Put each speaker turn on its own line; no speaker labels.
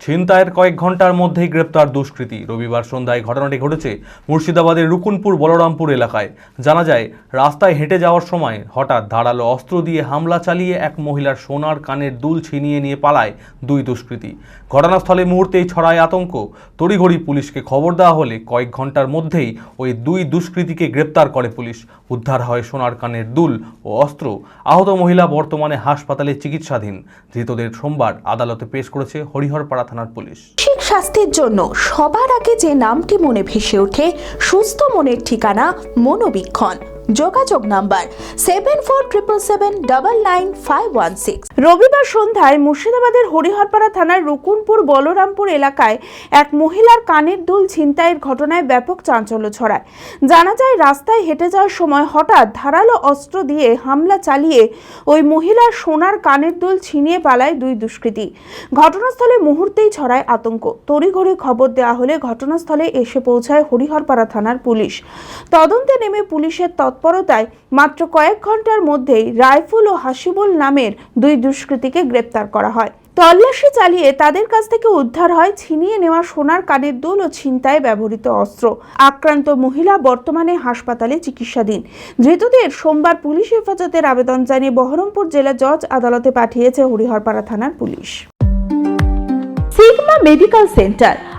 ছিনতাইয়ের কয়েক ঘণ্টার মধ্যেই গ্রেপ্তার দুষ্কৃতী। রবিবার সন্ধ্যায় ঘটনাটি ঘটেছে মুর্শিদাবাদের রুকুনপুর, বলরামপুর এলাকায়। জানা যায়, রাস্তায় হেঁটে যাওয়ার সময় হঠাৎ ধারালো অস্ত্র দিয়ে হামলা চালিয়ে এক মহিলার সোনার কানের দুল ছিনিয়ে নিয়ে পালায় দুই দুষ্কৃতী। ঘটনাস্থলে মুহূর্তেই ছড়ায় আতঙ্ক। তড়িঘড়ি পুলিশকে খবর দেওয়া হলে কয়েক ঘণ্টার মধ্যেই ওই দুই দুষ্কৃতীকে গ্রেপ্তার করে পুলিশ। উদ্ধার হয় সোনার কানের দুল ও অস্ত্র। আহত মহিলা বর্তমানে হাসপাতালে চিকিৎসাধীন। ধৃতদের সোমবার আদালতে পেশ করেছে হরিহরপাড়া থানার পুলিশ।
ঠিক স্বাস্থ্যের জন্য সবার আগে যে নামটি মনে ভেসে ওঠে, সুস্থ মনের ঠিকানা মনোবীক্ষণ। যোগাযোগ number seven four triple seven double nine five one six রবিবার সন্ধ্যায় মুর্শিদাবাদের হরিহরপাড়া থানার রুকুনপুর বলরামপুর এলাকায় এক মহিলার কানের দুল ছিনতাইয়ের ঘটনায় ব্যাপক চাঞ্চল্য ছড়ায়। জানা যায়, রাস্তায় হেঁটে যাওয়ার সময় হঠাৎ ধারালো অস্ত্র দিয়ে হামলা চালিয়ে ওই মহিলার সোনার কানের দুল ছিনিয়ে পালায় দুই দুষ্কৃতী। ঘটনাস্থলে মুহূর্তেই ছড়ায় আতঙ্ক। তড়িঘড়ি খবর দেওয়া হলে ঘটনাস্থলে এসে পৌঁছায় হরিহরপাড়া থানার পুলিশ। তদন্তে নেমে পুলিশের তৎপরতায় মাত্র কয়েক ঘণ্টার মধ্যেই রাইফুল ও হাসিবুল নামের দুই দুষ্কৃতীকে গ্রেপ্তার করা হয়। তল্লাশি চালিয়ে তাদের কাছ থেকে উদ্ধার হয় ছিনিয়ে নেওয়া সোনার কানের দুল ও ছিনতায় ব্যবহৃত অস্ত্র। আক্রান্ত মহিলা বর্তমানে হাসপাতালে চিকিৎসাধীন। ধৃতদের সোমবার পুলিশ হেফাজতের আবেদন জানিয়ে বহরমপুর জেলা জজ আদালতে পাঠিয়েছে হরিহরপাড়া থানার পুলিশ। Sigma medical centre